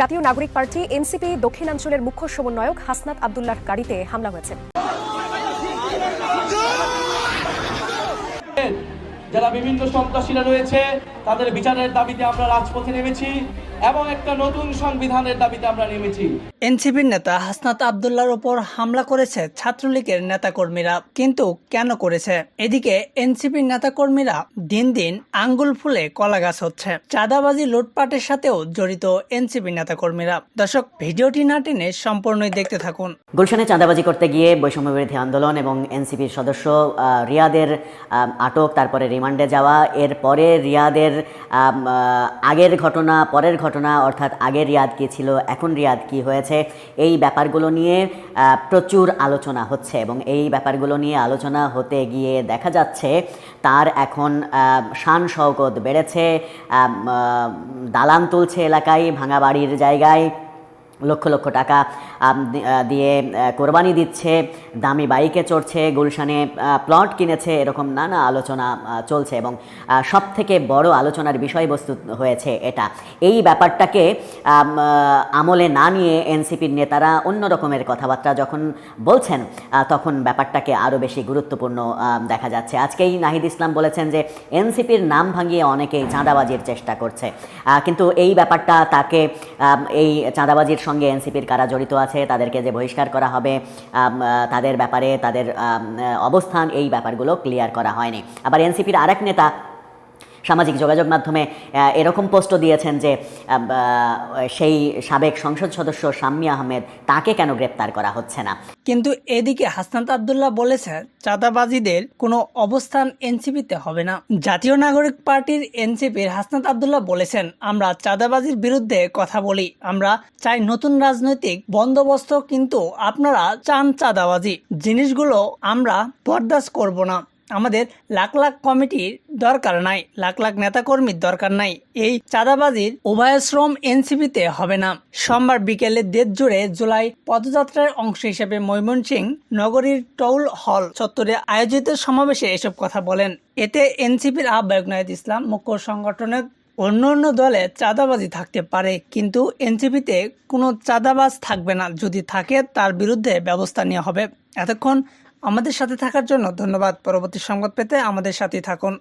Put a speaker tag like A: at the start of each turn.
A: জাতীয় নাগরিক party NCP দক্ষিণাঞ্চলের মুখ্য সমন্বয়ক হাসনাত আবদুল্লাহর গাড়িতে হামলা হয়েছে।
B: যারা বিভিন্ন সন্ত্রাসীরা রয়েছে, তাদের বিচারের দাবিতে আমরা রাজপথে নেমেছি। এবং একটা নতুন সংবিধানের দাবিতে আমরা নেমেছি।
C: এনসিপির নেতা হাসনাত আবদুল্লার ওপর হামলা করেছে ছাত্রলীগের নেতাকর্মীরা কিন্তু কেন করেছে? এদিকে এনসিপির নেতাকর্মীরা দিন দিন আঙ্গুল ফুলে কলা গাছ হচ্ছে। চাঁদাবাজি লুটপাটের সাথেও জড়িত এনসিপি নেতাকর্মীরা। দর্শক ভিডিওটি না টেনে সম্পূর্ণই দেখতে থাকুন।
D: গুলশানে চাঁদাবাজি করতে গিয়ে বৈষম্য বিরোধী আন্দোলন এবং এনসিপির সদস্য আহ, রিয়াদের আটক তারপরে রিমান্ডে যাওয়া এরপরে রিয়াদের আগের ঘটনা পরের ঘটনা অর্থাৎ আগের রিয়াদ কী ছিল, এখন রিয়াদ কী হয়েছে, এই ব্যাপারগুলো নিয়ে প্রচুর আলোচনা হচ্ছে এবং এই ব্যাপারগুলো নিয়ে আলোচনা হতে গিয়ে দেখা যাচ্ছে তার এখন শান শওকত বেড়েছে দালান তুলছে এলাকায়, ভাঙা বাড়ির জায়গায়, লক্ষ লক্ষ টাকা দিয়ে কোরবানি দিচ্ছে, দামি বাইকে চড়ছে, গুলশানে প্লট কিনেছে, এরকম নানা আলোচনা চলছে এবং সব থেকে বড় আলোচনার বিষয়বস্তু হয়েছে এটা। এই ব্যাপারটাকে আমলে না নিয়ে এনসিপির নেতারা অন্য রকমের কথাবার্তা যখন বলছেন তখন ব্যাপারটাকে আরও বেশি গুরুত্বপূর্ণ দেখা যাচ্ছে। আজকেই নাহিদ ইসলাম বলেছেন যে, এনসিপির নাম ভাঙিয়ে অনেকেই চাঁদাবাজির চেষ্টা করছে। কিন্তু এই ব্যাপারটা তাকে এই চাঁদাবাজির সঙ্গে এনসিপির কারা জড়িত আছে? তাদেরকে যে বহিষ্কার করা হবে তাদের ব্যাপারে, তাদের অবস্থান, এই ব্যাপারগুলো ক্লিয়ার করা হয়নি। আবার এনসিপির আরেক নেতা সামাজিক যোগাযোগ মাধ্যমে এরকম পোস্টও দিয়েছেন যে সেই সাবেক সংসদ সদস্য শাম্মী আহমেদ তাকে কেন গ্রেপ্তার করা হচ্ছে না?
C: কিন্তু এদিকে হাসনাত আবদুল্লাহ বলেছেন, চাঁদাবাজিদের কোনো অবস্থান এনসিপিতে হবে না। জাতীয় নাগরিক পার্টির এনসিপির হাসনাত আবদুল্লাহ বলেছেন, আমরা চাঁদাবাজির বিরুদ্ধে কথা বলি, আমরা চাই নতুন রাজনৈতিক বন্দোবস্ত, কিন্তু আপনারা চান চাঁদাবাজি। জিনিসগুলো আমরা বরদাস্ত করব না। আমাদের লাখ লাখ কমিটির দরকার নাই, লাখ লাখ নেতাকর্মীর দরকার নাই। এই চাঁদাবাজির উভয়শ্রম এনসিপিতে হবে না। সোমবার বিকেলে দেশ জুড়ে জুলাই পদযাত্রার অংশ হিসেবে ময়মনসিং নগরীর টৌল হল চত্বরে আয়োজিত সমাবেশে এসব কথা বলেন। এতে এনসিপির আহ্বায়ক নাহিদ ইসলাম, মুখ্য সংগঠনের অন্য অন্য দলে চাঁদাবাজি থাকতে পারে, কিন্তু এনসিপিতে কোনো চাঁদাবাজ থাকবে না যদি থাকে, তার বিরুদ্ধে ব্যবস্থা নেওয়া হবে। এতক্ষণ আমাদের সাথে থাকার জন্য ধন্যবাদ। পরবর্তী সংবাদ পেতে আমাদের সাথেই থাকুন।